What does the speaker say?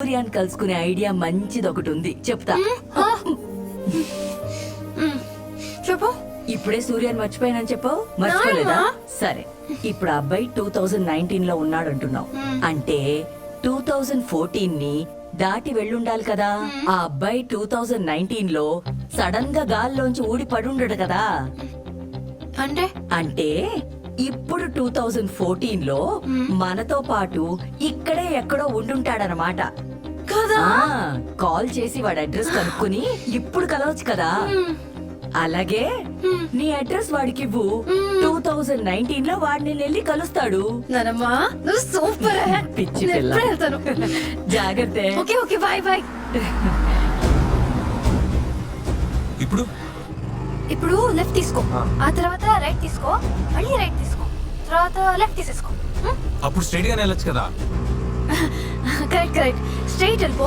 సూర్యాన్ని కలుసుకునే ఐడియా మంచిది ఒకటి ఉంది చెప్తా చెప్పు ఇప్పుడే సూర్యాన్ని మర్చిపోయానని చెప్పావు? మర్చిపోలేదా. సరే. ఇప్పుడు అబ్బాయి టూ థౌజండ్ నైన్టీన్లో ఉన్నాడు అంటున్నావు. అంటే టూ థౌజండ్ ఫోర్టీన్ని దాటి వెళ్ళుండాలి కదా. ఆ అబ్బాయి టూ థౌజండ్ నైన్టీన్లో సడన్గా గాల్లోంచి ఊడి పడుండడు కదా. అంటే? అంటే ఇప్పుడు టూ థౌజండ్ ఫోర్టీన్లో మనతో పాటు ఇక్కడే ఎక్కడో ఉండుంటాడనమాట కదా? కాల్ చేసి వాడి అడ్రస్ కనుక్కుని ఇప్పుడు కలవచ్చు కదా. అలాగే నీ అడ్రస్ వాడికి ఇవ్వు. టూ థౌజండ్ నైన్టీన్లో వాడిని వెళ్ళి కలుస్తాడు. నరమ్మా నువ్వు సూపర్. పిచ్చి పిల్ల. వెళ్తాను. జాగ్రత్త. Okay okay bye bye. ఇప్పుడు? ఇప్పుడు లెఫ్ట్ తీసుకో. ఆ. తర్వాత రైట్ తీసుకో. మళ్ళీ రైట్ తీసుకో. తర్వాత లెఫ్ట్ తీసేసుకో. అప్పుడు స్ట్రైట్ గానే వెళ్ళొచ్చు కదా. Correct correct. స్ట్రైట్ వెళ్ళిపో